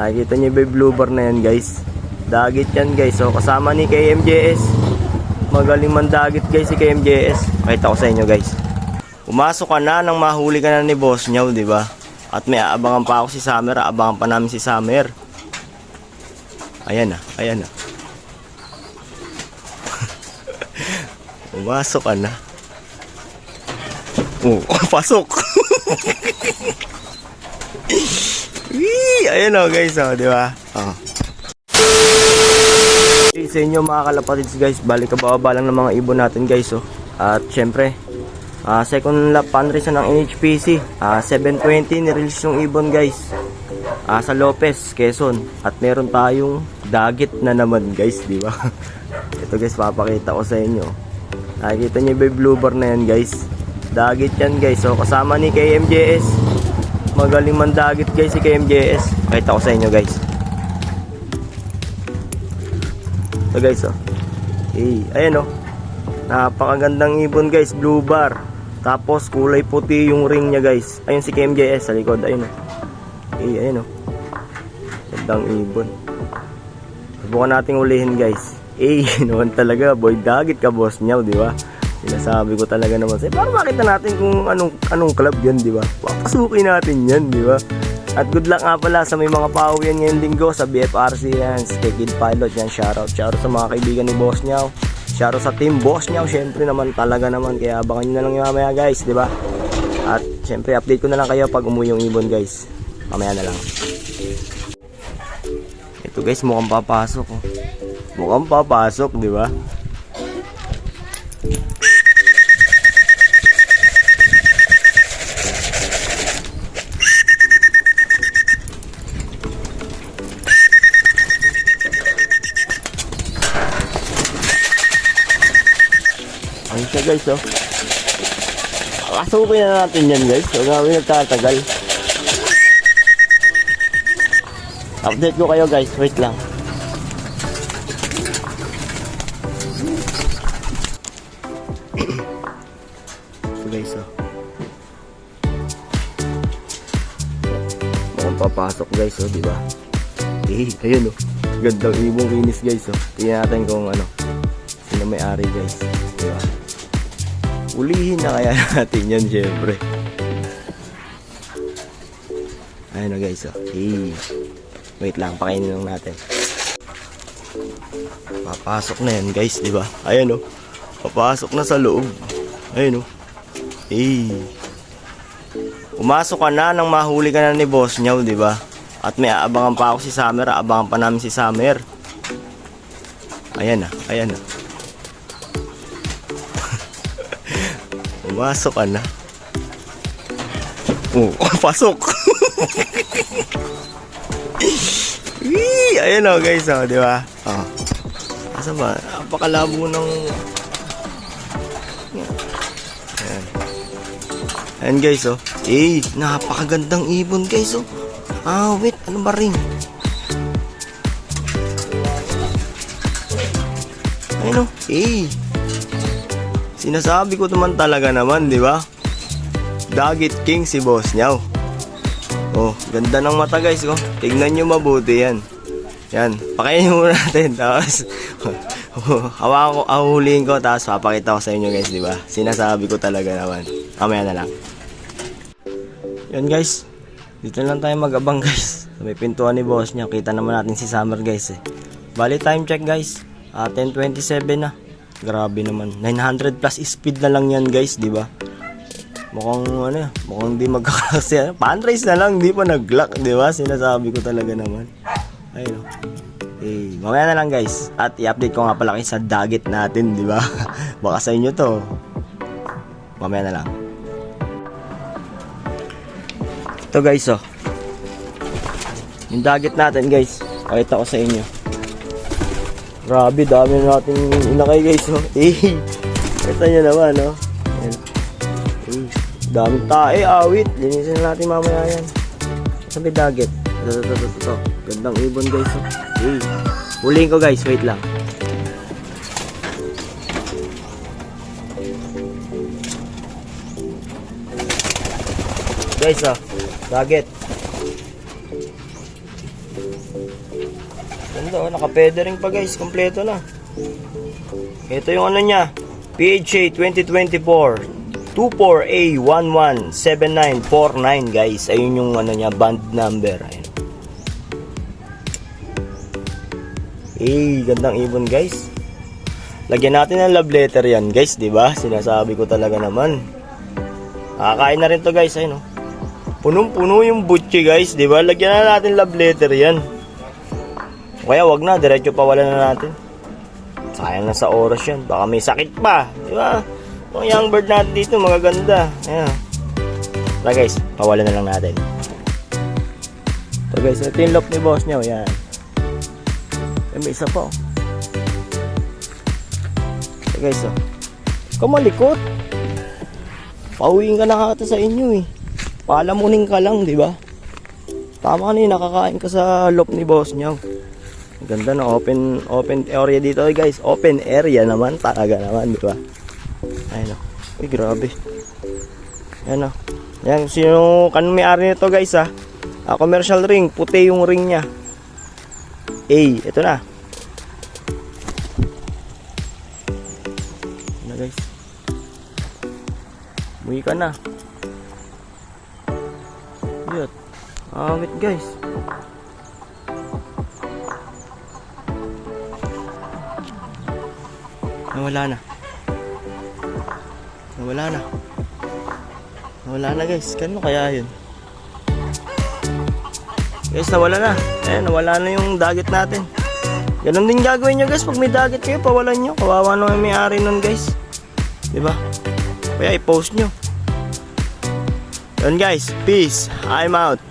Nakikita niyo ba yung blue bar na yan guys? Dagit yan guys. So kasama ni KMJS. Magaling man dagit guys si KMJS. Pakita ko sa inyo guys. Pumasok ka na nang mahuli ka na ni Boss Nyaw, di ba? At may aabangan pa ako si Summer. Aabangan pa namin si Summer. Ayan na, ayan na. Pumasok ka na. Oh, pasok. Wee! Ayan o guys, oh, di ba? Oh. Okay, sa inyo mga kalapatids guys, balik kababa lang ng mga ibon natin guys oh. At syempre, ah, second lap fundraiser ng NHPC, ah, 720 ni-release yung ibon guys. Ah, sa Lopez, Quezon. At meron tayong dagit na naman guys, di ba? Ito guys, papakita ko sa inyo. Nakikita niyo ba yung blue bar na yan guys? Dagit yan guys. So kasama ni KMJS. Magaling man dagit guys si KMJS. Pakita ko sa inyo guys. Ito guys oh. Eh, ayan oh. Napakagandang ibon guys, blue bar. Tapos kulay puti yung ring niya guys. Ayun si KMJS sa likod, ayun oh. Eh, ayun oh. Gandang ibon. Subukan nating ulihin guys. Eh, naman talaga, boy, dagit ka boss niyaw, di ba? Sinasabi ko talaga naman sa'yo. Para makita natin kung anong anong club yan, di ba? Papasukin natin yan, di ba? At good luck nga pala sa may mga pao yan ngayong linggo sa BFRC yan, kay Kid Pilot yan, shoutout. Shoutout sa mga kaibigan ni Boss Niyaw. Shoutout sa team Boss Niyaw, syempre naman talaga naman. Kaya abangan nyo na lang yung mamaya guys, di ba? At syempre update ko na lang kayo pag umuwi yung ibon guys. Mamaya na lang. Ito guys, mukhang papasok oh. Mukhang papasok, di ba? Siya guys, oh. Kasukin na natin yan guys. Huwag na kami nagtatagal. Update ko kayo guys. Wait lang. Ito guys, oh. Mukhang papasok guys, oh, di ba? Eh, ayun, oh. Gandang ibong kinis guys, oh. Tingnan natin kung ano. Sino may-ari guys. Di ba? Ulihin na kaya natin yan, syempre. Ayun, oh, guys, oh. Eh. Wait lang, pakainin lang natin. Papasok na yan, guys, di ba? Ayan, oh. Papasok na sa loob. Ayun, oh. Eh. Pumasok ka na nang mahuli ka na ni Boss Nyaw, di ba? At may aabangan pa ako si Summer, aabangan pa namin si Summer. Ayan na, ayan na. Pumasok ka na. Oh, pasok. Wee! Ayan o guys, oh, di ba? Oh. Asa ba? Napakalabo ng... Ayan. Ayan guys, oh. Eh, napakagandang ibon guys, oh. Ah, wait. Ano ba ring? Ayun, oh. Eh. Sinasabi ko naman talaga naman, di ba? Dagit King si boss niyaw. Oh, ganda ng mata guys, oh. Tignan nyo mabuti yan. Yan, pakainin muna natin. Tapos, hawakan ko, ahuliin ko, tapos papakita ko sa inyo guys, di ba? Sinasabi ko talaga naman. Mamaya na lang. Yan guys, dito lang tayo mag-abang guys. Sa may pintuan ni boss niya, kita naman natin si Summer guys eh. Bali time check guys, ah 10.27 na. Grabe naman. 900 plus speed na lang yan guys, di ba? Mukhang ano, mukhang di magkaklase. Ano, Pan-race na lang, di pa nag-lock, di ba? Sinasabi ko talaga naman. Ayun. Eh, mamaya na lang guys. At i-update ko nga pala kayo sa dagit natin, di ba? Baka sa inyo to. Mamaya na lang. Ito guys, oh. Yung dagit natin guys. Pakita ko sa inyo. Grabe, dami na natin inakay guys, oh. Eh, ito nyo naman, oh. Ayan. Eh, daming tae, awit. Linisin na natin mamaya yan. Sabi dagit. Ito, ito, ito, ito. Gandang ibon guys, oh. Eh, huliin ko guys, wait lang. Guys, oh. Dagit. Ganda oh, naka-feathering pa guys, kompleto na. Ito yung ano niya, PHA 2024 24A117949 guys. Ayun yung ano niya, band number. Ayun. Eh, gandang ibon guys. Lagyan natin ng love letter yan guys, di ba? Sinasabi ko talaga naman. Nakakain na rin to guys, ayun oh. Punong-puno yung butchi guys, di ba? Lagyan na natin love letter yan. Kaya wag na, diretso pa wala na natin. Sayang na sa oras yan. Baka may sakit pa. Di ba? Yung young bird natin dito, magaganda. Ayan. Tara guys, pawala na lang natin. Ito guys, ito yung lock ni boss niya. Yan. Eh, may isa pa oh. Ito guys oh. Kamalikot. Pauwiin ka na kata sa inyo eh. Palamunin ka lang, di ba? Tama kanina, nakakain ka sa lock ni boss niya. Ganda na open open area dito eh, guys. Open area naman talaga naman, di ba? Ayun oh. Uy, grabe. Yan oh. Yan, sino kanong may-ari nito guys ah. Ah, commercial ring, puti yung ring niya. A, ito na. Ito na guys. Muwi ka na. Yun. Amit guys. Nawala na. Nawala na. Nawala na guys. Kano kaya yun? Guys, nawala na. Ayan, nawala na yung dagat natin. Ganun din gagawin nyo guys. Pag may dagat kayo, pawalan nyo. Kawawa naman may ari nun guys. Diba? Kaya i-post nyo. Yun guys. Peace. I'm out.